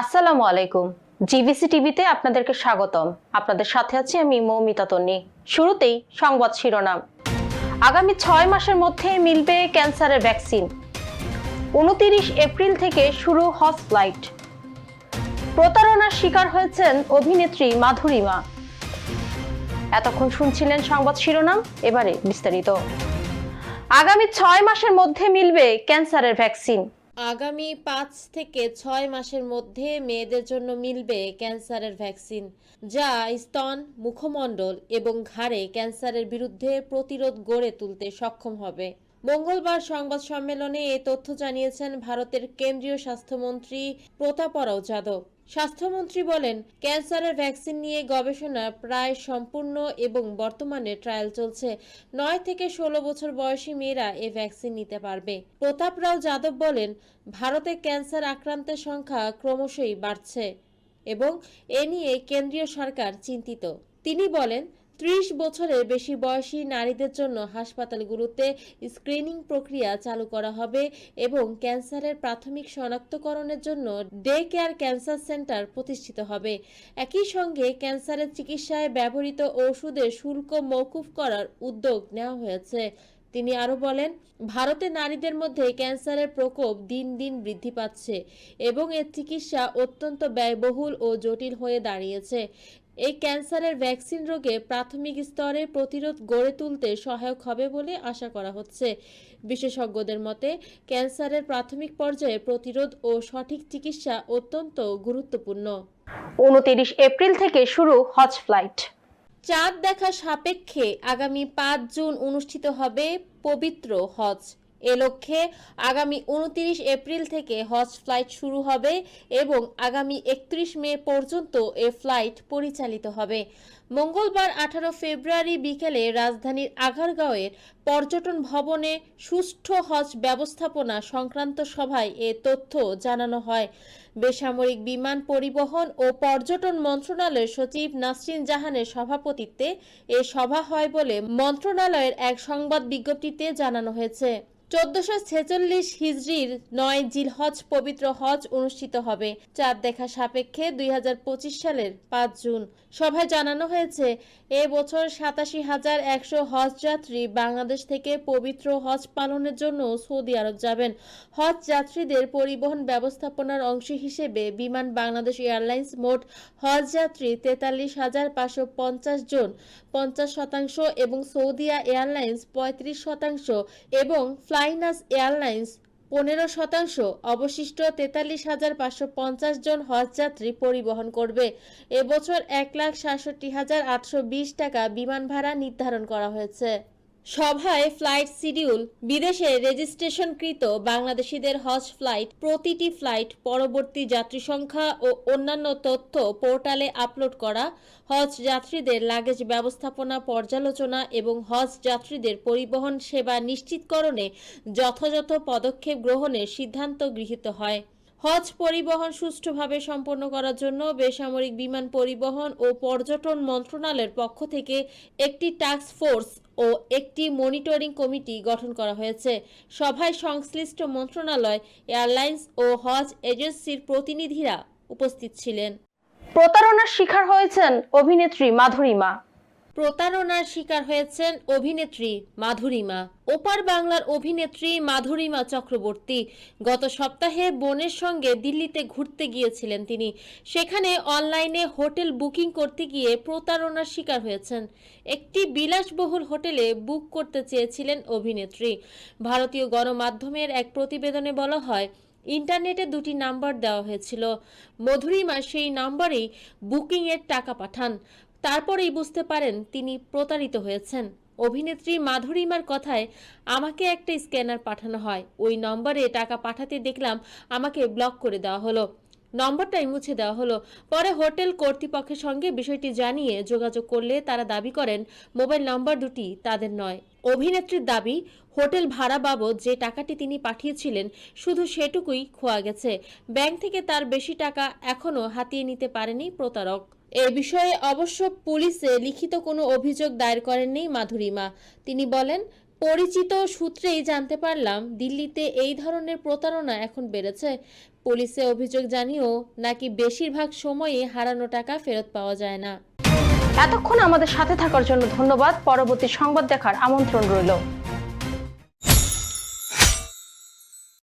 আসসালামু আলাইকুম। জিবিসি টিভিতে আপনাদেরকে স্বাগতম। আপনাদের সাথে আছি আমি মৌমিতা তন্নি। শুরুতেই সংবাদ শিরোনাম। আগামী ছয় মাসের মধ্যে মিলবে ক্যান্সারের ভ্যাকসিন। উনতিরিশ এপ্রিল থেকে শুরু হজ ফ্লাইট। প্রতারণার শিকার হয়েছেন অভিনেত্রী মাধুরীমা এতক্ষণ শুনছিলেন সংবাদ শিরোনাম, এবারে বিস্তারিত। আগামী ছয় মাসের মধ্যে মিলবে ক্যান্সারের ভ্যাকসিন। আগামী পাঁচ থেকে ছয় মাসের মধ্যে মেয়েদের জন্য মিলবে ক্যান্সারের ভ্যাকসিন, যা স্তন, মুখমণ্ডল এবং ঘাড়ে ক্যান্সারের বিরুদ্ধে প্রতিরোধ গড়ে তুলতে সক্ষম হবে। মঙ্গলবার সংবাদ সম্মেলনে এ তথ্য জানিয়েছেন ভারতের কেন্দ্রীয় স্বাস্থ্যমন্ত্রী প্রতাপরাও যাদব। স্বাস্থ্যমন্ত্রী বলেন, ক্যান্সারের ভ্যাকসিন নিয়ে গবেষণা প্রায় সম্পূর্ণ এবং বর্তমানে ট্রায়াল চলছে। নয় থেকে ষোলো বছর বয়সী মেয়েরা এ ভ্যাকসিন নিতে পারবে। প্রতাপ রাও যাদব বলেন, ভারতে ক্যান্সার আক্রান্তের সংখ্যা ক্রমশই বাড়ছে এবং এ নিয়ে কেন্দ্রীয় সরকার চিন্তিত। তিনি বলেন ত্রিশ বছরের বেশি বয়সী নারীদের জন্য হাসপাতালগুলোতে স্ক্রিনিং প্রক্রিয়া চালু করা হবে এবং ক্যান্সারের প্রাথমিক শনাক্তকরণের জন্য ডে কেয়ার ক্যান্সার সেন্টার প্রতিষ্ঠিত হবে। একই সঙ্গে ক্যান্সারের চিকিৎসায় ব্যবহৃত ওষুধের শুল্ক মৌকুফ করার উদ্যোগ নেওয়া হয়েছে। তিনি আরও বলেন, ভারতে নারীদের মধ্যে ক্যান্সারের প্রকোপ দিন দিন বৃদ্ধি পাচ্ছে এবং এর চিকিৎসা অত্যন্ত ব্যয়বহুল ও জটিল হয়ে দাঁড়িয়েছে। এই ক্যান্সারের ভ্যাকসিন রোগে প্রাথমিক স্তরে প্রতিরোধ গড়ে তুলতে সহায়ক হবে বলে আশা করা হচ্ছে। বিশেষজ্ঞদের মতে ক্যান্সারের প্রাথমিক পর্যায়ে প্রতিরোধ ও সঠিক চিকিৎসা অত্যন্ত গুরুত্বপূর্ণ। উনতিরিশ এপ্রিল থেকে শুরু হজ ফ্লাইট। চাঁদ দেখা সাপেক্ষে আগামী পাঁচ জুন অনুষ্ঠিত হবে পবিত্র হজ। এ লক্ষ্যে আগামী উনতিরিশ এপ্রিল থেকে হজ ফ্লাইট শুরু হবে এবং আগামী একত্রিশ মে পর্যন্ত এ ফ্লাইট পরিচালিত হবে। মঙ্গলবার আঠারো ফেব্রুয়ারি বিকেলে রাজধানীর আগারগাঁওয়ের পর্যটন ভবনে সুষ্ঠু হজ ব্যবস্থাপনা সংক্রান্ত সভায় এ তথ্য জানানো হয়। বেসামরিক বিমান পরিবহন ও পর্যটন মন্ত্রণালয়ের সচিব নাসরিন জাহানের সভাপতিত্বে এ সভা হয় বলে মন্ত্রণালয়ের এক সংবাদ বিজ্ঞপ্তিতে জানানো হয়েছে। চোদ্দশো ছেচল্লিশ হিজড়ির নয় জিলহজ পবিত্র হজ অনুষ্ঠিত হবে। চাঁদ দেখা সাপেক্ষে দুই হাজার পঁচিশ সালের পাঁচ জুন। সভায় জানানো হয়েছে, এ বছর সাতাশি হাজার একশো হজ যাত্রী বাংলাদেশ থেকে পবিত্র হজ পালনের জন্য সৌদি আরব যাবেন। হজ যাত্রীদের পরিবহন ব্যবস্থাপনার অংশ হিসেবে বিমান বাংলাদেশ এয়ারলাইন্স মোট হজ যাত্রী তেতাল্লিশ হাজার পাঁচশো পঞ্চাশ জন, পঞ্চাশ শতাংশ এবং সৌদিয়া এয়ারলাইন্স পঁয়ত্রিশ শতাংশ এবং ফ্লাইনাস এয়ারলাইন্স পনেরো শতাংশ, অবশিষ্ট তেতাল্লিশ হাজার পাঁচশো পঞ্চাশ জন হজযাত্রী পরিবহন করবে। এবছর এক লাখ সাতষট্টি হাজার আটশো বিশ টাকা বিমান ভাড়া নির্ধারণ করা হয়েছে। সভায় ফ্লাইট শিডিউল, বিদেশে রেজিস্ট্রেশনকৃত বাংলাদেশিদের হজ ফ্লাইট, প্রতিটি ফ্লাইট, পরবর্তী যাত্রী সংখ্যা ও অন্যান্য তথ্য পোর্টালে আপলোড করা, হজ যাত্রীদের লাগেজ ব্যবস্থাপনা পর্যালোচনা এবং হজ যাত্রীদের পরিবহন সেবা নিশ্চিতকরণে যথাযথ পদক্ষেপ গ্রহণের সিদ্ধান্ত গৃহীত হয়। হজ পরিবহন সুষ্ঠুভাবে সম্পন্ন করার জন্য বেসামরিক বিমান পরিবহন ও পর্যটন মন্ত্রণালয়ের পক্ষ থেকে একটি টাস্ক ফোর্স ও একটি মনিটরিং কমিটি গঠন করা হয়েছে। সভায় সংশ্লিষ্ট মন্ত্রণালয় এয়ারলাইন্স ও হজ এজেন্সির প্রতিনিধিরা উপস্থিত ছিলেন। প্রতারণার শিকার হয়েছেন অভিনেত্রী মাধুরিমা। প্রতারণার শিকার হয়েছেন অভিনেত্রী মাধুরিমা। ওপার বাংলার অভিনেত্রী মাধুরিমা চক্রবর্তী। গত সপ্তাহে বোনের সঙ্গে দিল্লিতে ঘুরতে গিয়েছিলেন তিনি। সেখানে অনলাইনে হোটেল বুকিং করতে গিয়ে প্রতারণার শিকার হয়েছেন। একটি বিলাসবহুল হোটেলে বুক করতে চেয়েছিলেন অভিনেত্রী। ভারতীয় গণমাধ্যমের এক প্রতিবেদনে বলা হয়, ইন্টারনেটে দুটি নাম্বার দেওয়া হয়েছিল। মধুরিমা সেই নাম্বারেই বুকিংয়ের টাকা পাঠান। তারপরেই বুঝতে পারেন তিনি প্রতারিত হয়েছেন। অভিনেত্রী মাধুরীমার কথায়, আমাকে একটা স্ক্যানার পাঠানো হয়। ওই নম্বরে টাকা পাঠাতে দেখলাম আমাকে ব্লক করে দেওয়া হলো। নম্বরটাই মুছে দেওয়া হলো। পরে হোটেল কর্তৃপক্ষের সঙ্গে বিষয়টি জানিয়ে যোগাযোগ করলে তারা দাবি করেন, মোবাইল নম্বর দুটি তাদের নয়। অভিনেত্রীর দাবি, হোটেল ভাড়া বাবদ যে টাকাটি তিনি পাঠিয়েছিলেন, শুধু সেটুকুই খোয়া গেছে। ব্যাংক থেকে তার বেশি টাকা এখনও হাতিয়ে নিতে পারেনি প্রতারক। এ বিষয়ে অবশ্য পুলিশে লিখিত কোনো অভিযোগ দায়ের করেননি মাধুরীমা। তিনি বলেন, পরিচিত সূত্রেই জানতে পারলাম, দিল্লিতে এই ধরনের প্রতারণা এখন বেড়েছে। পুলিশে অভিযোগ জানিয়েও নাকি বেশিরভাগ সময়ই হারানো টাকা ফেরত পাওয়া যায় না। এতক্ষণ আমাদের সাথে থাকার জন্য ধন্যবাদ। পরবর্তী সংবাদ দেখার আমন্ত্রণ রইল।